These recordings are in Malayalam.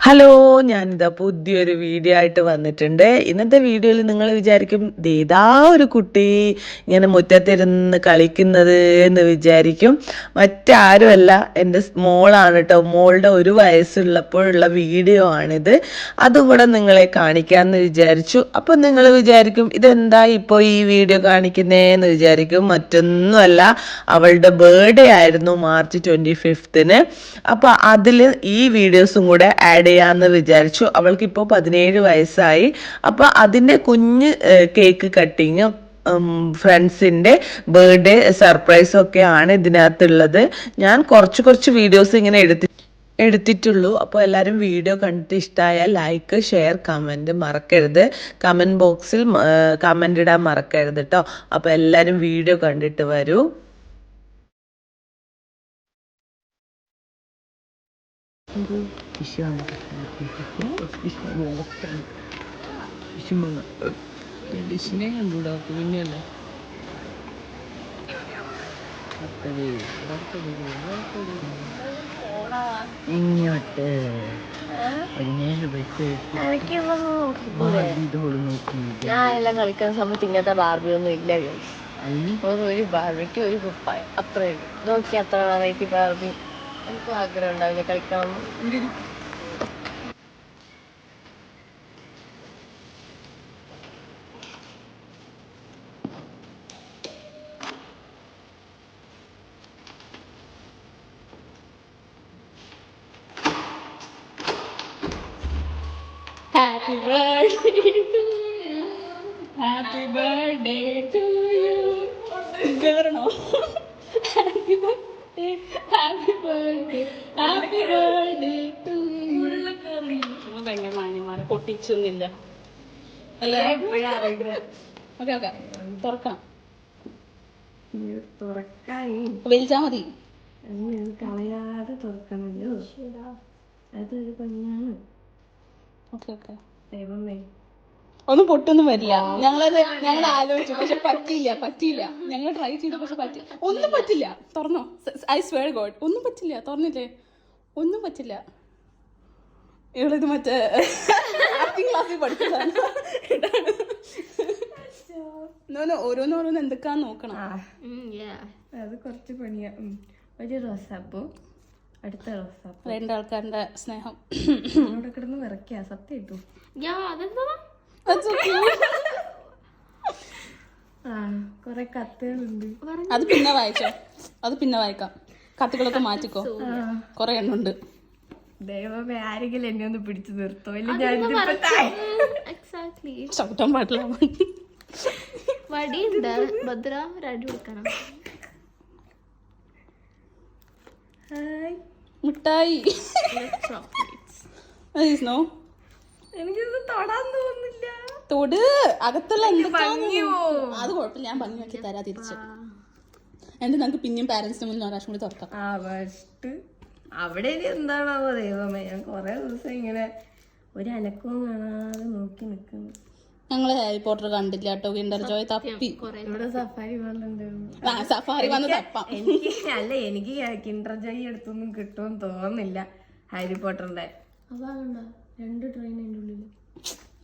ഹലോ ഞാനിതാ പുതിയൊരു വീഡിയോ ആയിട്ട് വന്നിട്ടുണ്ട്. ഇന്നത്തെ വീഡിയോയിൽ നിങ്ങൾ വിചാരിക്കും "ദേ ഇതാ ഒരു കുട്ടി ഇങ്ങനെ മുറ്റത്തിരുന്ന് കളിക്കുന്നത് എന്ന് വിചാരിക്കും. മറ്റാരുമല്ല എന്റെ മോളാണ് കേട്ടോ മോളുടെ ഒരു വയസ്സുള്ളപ്പോഴുള്ള വീഡിയോ ആണിത്. അതും കൂടെ നിങ്ങളെ കാണിക്കാമെന്ന് വിചാരിച്ചു. അപ്പം നിങ്ങൾ വിചാരിക്കും ഇതെന്താ ഇപ്പോൾ ഈ വീഡിയോ കാണിക്കുന്നതെന്ന് വിചാരിക്കും. മറ്റൊന്നുമല്ല അവളുടെ ബേർഡേ ആയിരുന്നു മാർച്ച് ട്വന്റി ഫിഫ്ത്തിന്. അപ്പോൾ അതിൽ ഈ വീഡിയോസും കൂടെ ആഡ് ചെയ്യാമെന്ന് വിചാരിച്ചു. അവൾക്ക് ഇപ്പോൾ പതിനേഴ് വയസ്സായി. അപ്പോൾ അതിന്റെ കുഞ്ഞ് കേക്ക് കട്ടിങ്ങും ഫ്രണ്ട്സിന്റെ ബർത്ത്ഡേ സർപ്രൈസും ഒക്കെയാണ് ഇതിനകത്തുള്ളത്. ഞാൻ കുറച്ച് കുറച്ച് വീഡിയോസ് ഇങ്ങനെ എടുത്തി എടുത്തിട്ടുള്ളൂ. അപ്പോൾ എല്ലാവരും വീഡിയോ കണ്ടിട്ട് ഇഷ്ടമായാൽ ലൈക്ക് ഷെയർ കമന്റ് മറക്കരുത്. കമന്റ് ബോക്സിൽ കമന്റ് ഇടാൻ മറക്കരുത് കേട്ടോ അപ്പോൾ എല്ലാവരും വീഡിയോ കണ്ടിട്ട് വരൂ. ഡിഷിനെ കണ്ടുകൂടാ കുഞ്ഞല്ലേ ഇങ്ങോട്ട് കളിക്കുന്ന സമയത്ത് ഇങ്ങനത്തെ ബാർബി ഒന്നും ഇല്ല. ഒരു ബാർബിക്ക് ഒരു കുപ്പായ. അത്രേ ഉള്ളൂ. നോക്കി അത്ര വെറൈറ്റി ബാർബി എനിക്ക് ആഗ്രഹം ഉണ്ടാവില്ല കളിക്കണം. Happy birthday happy birthday to you കേറണോ? Happy birthday happy birthday happy birthday to ഭയങ്കര പൊട്ടിച്ചൊന്നുമില്ല. അല്ലേ? Okay okay. തുറക്കാം. വലിച്ചാ മതി. കളയാതെ തുറക്കണല്ലോ അതൊരു പണിയാണ് ഓക്കെ ഓക്കെ. ദൈവമേ ഒന്നും പൊട്ടൊന്നും വരില്ല ഞങ്ങളത് ഞങ്ങൾ ആലോചിച്ചു. പക്ഷെ പറ്റിയില്ല പറ്റിയില്ല. ഞങ്ങൾ ട്രൈ ചെയ്തു പക്ഷെ പറ്റി ഒന്നും പറ്റില്ല. തുറന്നോ? ഐ സ്വേർ ഗോഡ് ഒന്നും പറ്റില്ല. തുറന്നില്ലേ? ഒന്നും പറ്റില്ല. ഇവളിത് മറ്റേ ആക്ടിങ് ക്ലാസ്സിൽ പഠിച്ചതാണ്. നോനോ ഓരോന്ന് ഓരോന്ന് എന്തൊക്കെയാന്ന് നോക്കണം. അത് കുറച്ച് പണിയാ. ഒരു റോസാപ്പൂ. അടുത്ത റോസാപ്പൂ. രണ്ടാൾക്കാരുടെ സ്നേഹം. അവിടെ കിടന്ന് വിറയ്ക്കാ. സത്യം ഇട്ടു. കൊറേ കത്തുകളുണ്ട്. അത് പിന്നെ വായിച്ചോ. അത് പിന്നെ വായിക്കാം. കത്തുകളൊക്കെ മാറ്റിക്കോ. കൊറേ എണ്ണുണ്ട്. ദൈവമേ ആരെങ്കിലും എന്നെ ഒന്ന് പിടിച്ചു നിർത്തോ. ഇല്ല ഞാൻ ചവിട്ടാൻ പാടില്ല. വടിയുണ്ട്. ഭദ്ര രണ്ടു കൊടുക്കണം. മിഠായി. നോ എനിക്കിത് തൊടാൻ തോന്നുന്നില്ല. തൊട്. അകത്തുള്ള അത് കുഴപ്പമില്ല. ഞാൻ ഭംഗി നോക്കി തരാ തിരിച്ച്. എന്നിട്ട് നമുക്ക് പിന്നെയും പാരന്റ്സിന് മുന്നിൽ ഒരാശം കൂടി തുറക്കാം. ആ ഫസ്റ്റ് അവിടെ ഇനി എന്താണാവോ ദൈവമേ. ഞാൻ കൊറേ ദിവസം ഇങ്ങനെ ഒരു അനക്കവും കാണാതെ നോക്കി നിൽക്കുന്നു ഞങ്ങൾ ഹാരി പോട്ടർ കണ്ടില്ല കേട്ടോ. കിൻഡർ ജോയ് തപ്പി. ഇവിടെ സഫാരി സഫാരി വന്ന് തപ്പാം. എനിക്ക് അല്ല എനിക്ക് കിൻഡർ ജോയ് എടുത്തൊന്നും കിട്ടുമെന്ന് തോന്നുന്നില്ല. ഹാരി പോട്ടറിന്റെ. അതാകണ്ട രണ്ട് ട്രെയിൻ അതിന്റെ ഉള്ളിൽ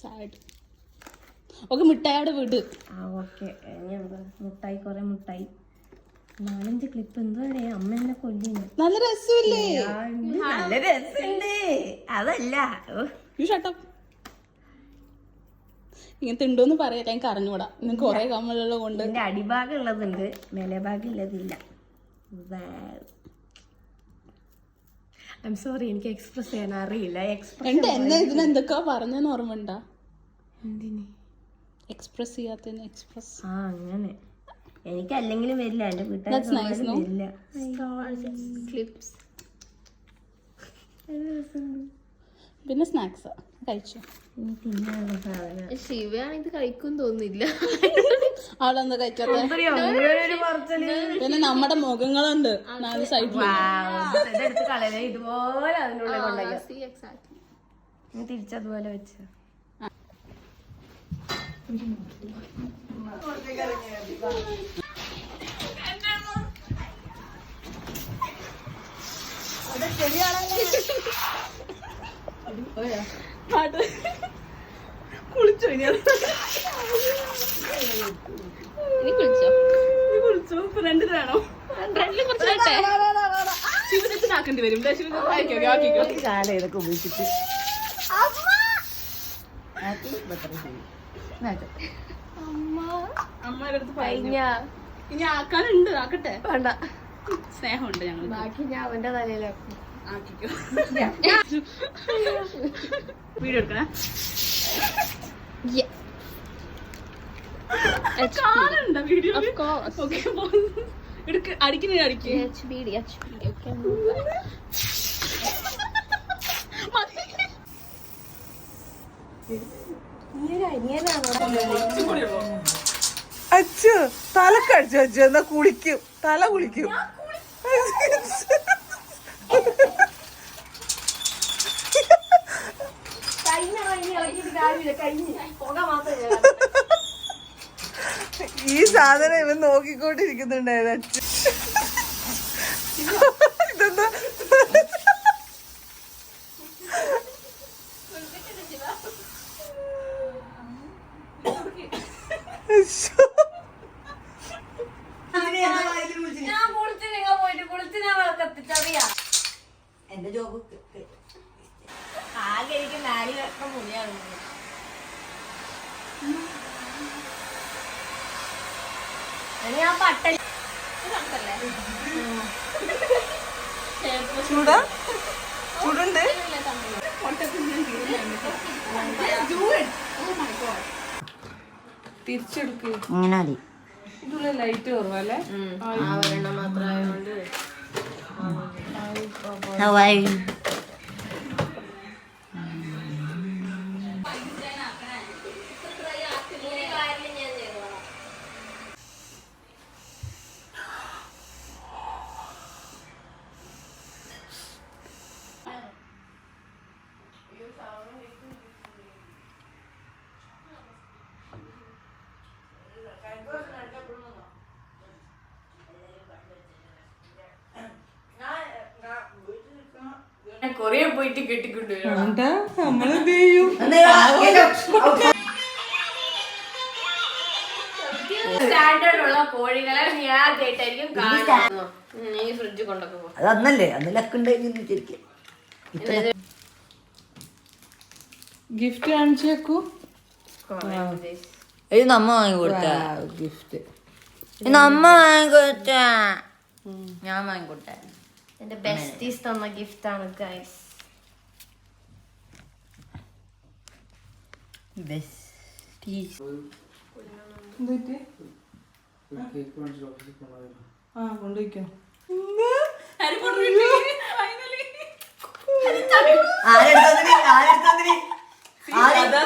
സാഡ് ഓക്കെ മിഠായിയുടെ വീട്. ആ ഓക്കെ. ഇനി മുട്ടായി കുറെ മുട്ടായി നാലഞ്ച് ക്ലിപ്പ് എന്തുവാടേ അമ്മ എന്നെ കൊല്ലിന് നല്ല രസമില്ലേ? നല്ല രസമുണ്ട്. അതല്ല. ഇങ്ങനത്തെ ഉണ്ടോന്ന് പറയല്ല എനിക്ക് അറിഞ്ഞൂടാ. ഇന്ന് കൊറേ കമ്മലുള്ള കൊണ്ട്. അടിഭാഗം ഉള്ളതുണ്ട്. മേലെ ഭാഗം ഉള്ളതില്ല. ഐ എം സോറി എനിക്ക് എക്സ്പ്രസ് ചെയ്യാൻ അറിയില്ല. എക്സ്പ്രസ് എന്നെ ഇതിന് എന്തൊക്കെയാ പറഞ്ഞെന്ന് ഓർമ്മ എന്തിന്? എക്സ്പ്രസ് ചെയ്യാത്തതിന് എക്സ്പ്രസ് ആ അങ്ങനെ. എനിക്ക് അല്ലെങ്കിലും വരില്ല. എന്റെ വീട്ടുകാർ? വരില്ല ക്ലിപ്സ് പിന്നെ സ്നാക്സ് കഴിച്ചു? ശിവയാണെങ്കിൽ കഴിക്കും തോന്നില്ല അവളെന്താ കഴിച്ചോട്ടെ. പിന്നെ നമ്മുടെ മുഖങ്ങളുണ്ട്. നാല് സൈഡിൽ ഇതുപോലെ തിരിച്ചതുപോലെ വെച്ച്. പാട്ട് കുളിച്ചോ ഇനി? അത്? ഇനി കുളിച്ചോ? നീ കുളിച്ചോ വേണോ. കുറച്ച് ശിവനത്തിനാക്കേണ്ടി വരും ഉപയോഗിച്ചിട്ട് അമ്മയുടെ അടുത്ത് കഴിഞ്ഞ. ഇനി ആക്കാനുണ്ട് ആക്കട്ടെ. വേണ്ട. സ്നേഹമുണ്ട് ഞങ്ങൾ ബാക്കി ഞാൻ അവന്റെ തലയിലാക്കും വീഡിയോ എടുക്കണേ. അടിക്കുന്നേ അടിക്കേ. അച്ചു തലക്കടിച്ചു അച്ചു എന്നാ കുളിക്കും. തല കുളിക്കും. ഈ സാധനം ഇവൻ നോക്കിക്കൊണ്ടിരിക്കുന്നുണ്ടായിരുന്നു ഇതെന്താ? എന്റെ ജോബ് ആകെ എനിക്ക് നാല് വർഷം മുടിയാണ് ഞാൻ പട്ട ചൂടാ? ചൂടുണ്ട്? തിരിച്ചെടുക്ക്. ഇങ്ങനെ മതി. ഇതിലുള്ള ലൈറ്റ് കുറവല്ലേ ആവരണം മാത്രമായതുകൊണ്ട് ഹവായി കൊറേ പോയിട്ട് കെട്ടിക്കൊണ്ടുവരും എന്താ നമ്മളെന്ത് ചെയ്യും സ്റ്റാൻഡേർഡ് ഉള്ള കോഴികളെ ഞാൻ ആദ്യമായിട്ടായിരിക്കും കാണുന്നത്. ഉം, നീ ഫ്രിഡ്ജ് കൊണ്ടൊക്കെ പോ. അത് അന്നല്ലേ അന്ന് ലക്കുണ്ടായിരുന്നു ശരിക്കും. ഗിഫ്റ്റ് കാണിച്ചേക്കൂ ഇത് നമ്മ വാങ്ങിക്കൊടുത്ത ഗിഫ്റ്റ്. ഇത് നമ്മ വാങ്ങിക്കൊടുത്ത ഞാൻ വാങ്ങിക്കൊടുത്ത എന്റെ ബെസ്റ്റീസ് തന്ന ഗിഫ്റ്റ് ആണ് ഗൈസ് ആ കൊണ്ടുവയ്ക്കോ ആരെടുത്തതിന് ആരെടുത്തതിന് അതാ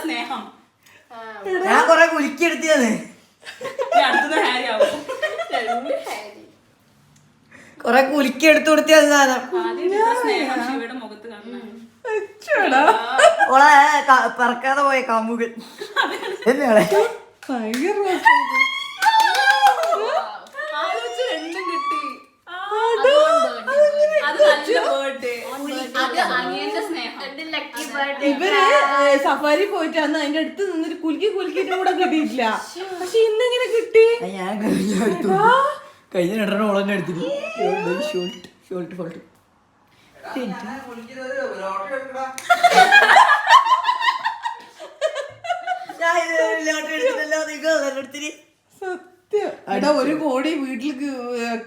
സ്നേഹം. ഞാൻ കൊറേ കുലുക്കി എടുത്തത് ഇനി അടുത്തത് ഹാരി ആവും. കൊറേ കുലുക്കി എടുത്തു കൊടുത്തത് സാധനം സ്നേഹം ശിവയുടെ മുഖത്ത് കാണണം ഓളെ പറക്കാതെ പോയ കാമുകൻ. എന്നാളെ ഭയങ്കര ആലോചിച്ച് രണ്ടും കിട്ടി. അത് നല്ല ബേർഡേ അത് അനിയന്റെ സ്നേഹം. ലക്കി ബർത്ത്ഡേ ഇവർ സഫാരി പോയിട്ട് അന്ന് അതിന്റെ അടുത്ത് നിന്നൊരു കുലുക്കി കുലുക്കിട്ട് കൂടെ കിട്ടിയിട്ടില്ല പക്ഷെ ഇന്നെങ്ങനെ കിട്ടി? ഞാൻ കഴിഞ്ഞ രണ്ടെണ്ണം ഓളന്നെ എടുത്തിട്ട് ഷോൾട്ട് ഷോൾട്ട് ഫോൾട്ട് ഞാൻ ഇത് ലോട്ടറി എടുത്തിട്ടല്ലോ നിങ്ങൾ എടുത്തിട്ട് സത്യം. എടാ ഒരു കോടി വീട്ടിലേക്ക്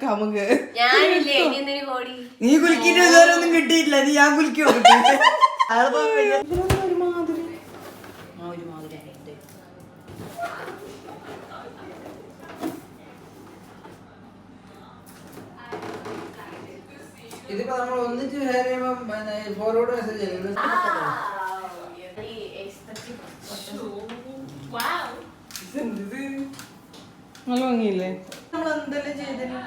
കമുക് നമുക്ക് ഞാനില്ലേ ഇനി എന്തിനു കോടി? നീ കുലിക്കിട്ട് ഇതുവരെ ഒന്നും കിട്ടിയിട്ടില്ല നീ ഞാൻ കുലിക്കോ. ഇതിപ്പോ നമ്മൾ ഒന്നിച്ച് ഫോർവേഡ് മെസ്സേജ് ചെയ്യും നല്ല ഭംഗിയില്ലേ? നമ്മൾ എന്തെല്ലാം ചെയ്തില്ല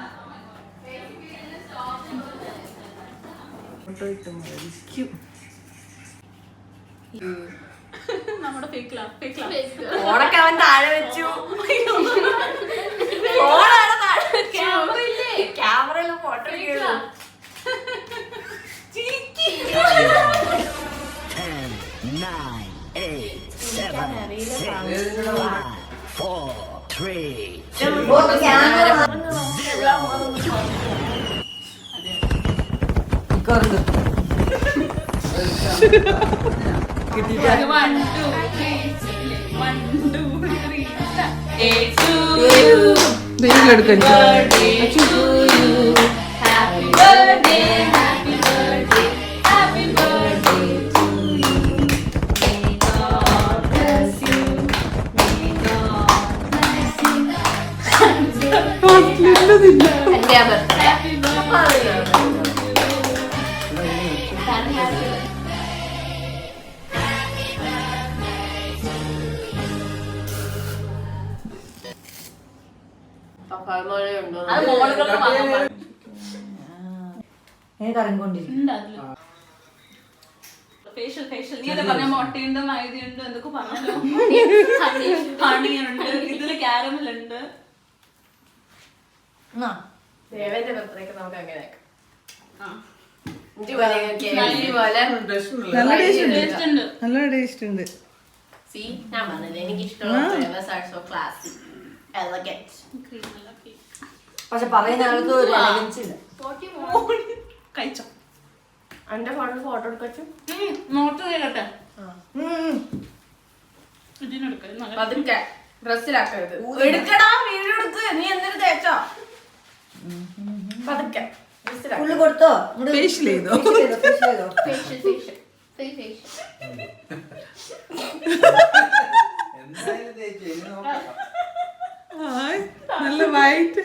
ഫോണൊക്കെ അവൻ താഴെ വെച്ചു. ഫോണാണ് താഴെ വെച്ചു ക്യാമറയിൽ ഫോട്ടോ എടുക്കുള്ളൂ ആ One, two, three, one, two, three, start. A facial facial നീ അല്ലേ പറഞ്ഞ മുട്ടയുണ്ട് മൈദയുണ്ട് എന്തൊക്കെ പറഞ്ഞല്ലോ? ഇതിൽ കാരമൽ ഉണ്ട്. ദേവന്റെ ബർത്ത്ഡേക്ക് നമുക്ക് അങ്ങനെ നല്ല ടേസ്റ്റ് ഉണ്ട്. See, ഞാൻ പറഞ്ഞത് എനിക്ക് ഇഷ്ടമുള്ള സോ ക്ലാസി പക്ഷെ പറയുന്ന ആൾക്ക് ഒരു കഴിച്ചോ. എന്റെ ഫോണിൽ ഫോട്ടോ എടുക്കച്ചു നോട്ട് ചെയ്യട്ടെ ഇതിനെടുക്ക. നല്ല പതുക്കെ. ഡ്രസ്സിലാക്കരുത്. എടുക്കടാ വീഡിയോ എടുക്ക്. നീ എന്തിനു തേച്ചോ? പതുക്കെ. ഫുള്ള് കൊടുത്തോ? ഫേഷ്യൽ ചെയ്തോ? ഫേഷ്യൽ ചെയ്തോ ഫേഷ്യൽ. ഹായ് നല്ല വൈറ്റ്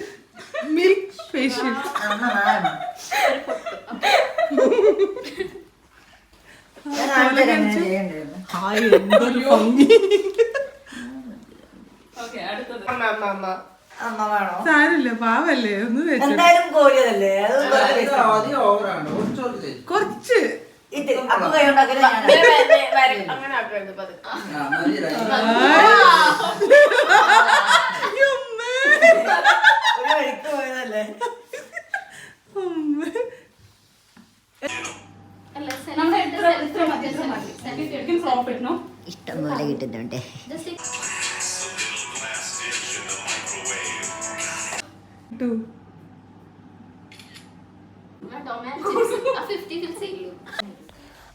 മിൽക്ക് ഫേഷ്യൽ ഹായ് എന്തൊരു ഭംഗി. ഓക്കെ അടുത്തത്. അമ്മ അമ്മ അമ്മ. സാരല്ല പാവല്ലേ ഒന്ന് വെച്ചു എന്തായാലും തേച്ച് കുറച്ച് ഇഷ്ടം പോലെ കൈ you.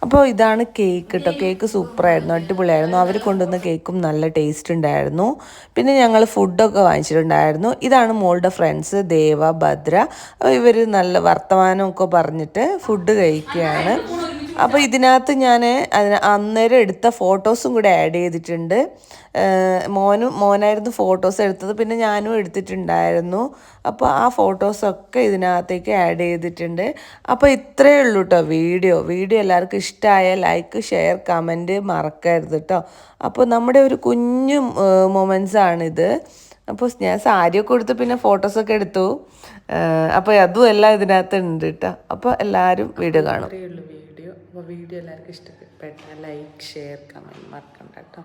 അപ്പോൾ ഇതാണ് കേക്ക് കേട്ടോ കേക്ക് സൂപ്പറായിരുന്നു അടിപൊളിയായിരുന്നു. അവർ കൊണ്ടുവന്ന കേക്കും നല്ല ടേസ്റ്റ് ഉണ്ടായിരുന്നു. പിന്നെ ഞങ്ങൾ ഫുഡൊക്കെ വാങ്ങിച്ചിട്ടുണ്ടായിരുന്നു. ഇതാണ് മോളുടെ ഫ്രണ്ട്സ് ദേവ ഭദ്ര. ഇവർ നല്ല വർത്തമാനമൊക്കെ പറഞ്ഞിട്ട് ഫുഡ് കഴിക്കുകയാണ്. അപ്പോൾ ഇതിനകത്ത് ഞാൻ അതിന് അന്നേരം എടുത്ത ഫോട്ടോസും കൂടെ ആഡ് ചെയ്തിട്ടുണ്ട്. മോനും മോനായിരുന്നു ഫോട്ടോസ് എടുത്തത് പിന്നെ ഞാനും എടുത്തിട്ടുണ്ടായിരുന്നു. അപ്പോൾ ആ ഫോട്ടോസൊക്കെ ഇതിനകത്തേക്ക് ആഡ് ചെയ്തിട്ടുണ്ട്. അപ്പോൾ ഇത്രയേ ഉള്ളൂ കേട്ടോ വീഡിയോ. വീഡിയോ എല്ലാവർക്കും ഇഷ്ടമായ ലൈക്ക് ഷെയർ കമന്റ് മറക്കരുത് കേട്ടോ അപ്പോൾ നമ്മുടെ ഒരു കുഞ്ഞു മൊമെൻസാണിത് അപ്പോൾ ഞാൻ സാരിയൊക്കെ കൊടുത്ത് പിന്നെ ഫോട്ടോസൊക്കെ എടുത്തു. അപ്പോൾ അതും എല്ലാം ഇതിനകത്ത് ഉണ്ട് കേട്ടോ അപ്പോൾ എല്ലാവരും വീഡിയോ കാണും. അപ്പോൾ വീഡിയോ എല്ലാവർക്കും ഇഷ്ടപ്പെട്ട ലൈക്ക് ഷെയർ കമന്റ് മറക്കണ്ട കേട്ടോ.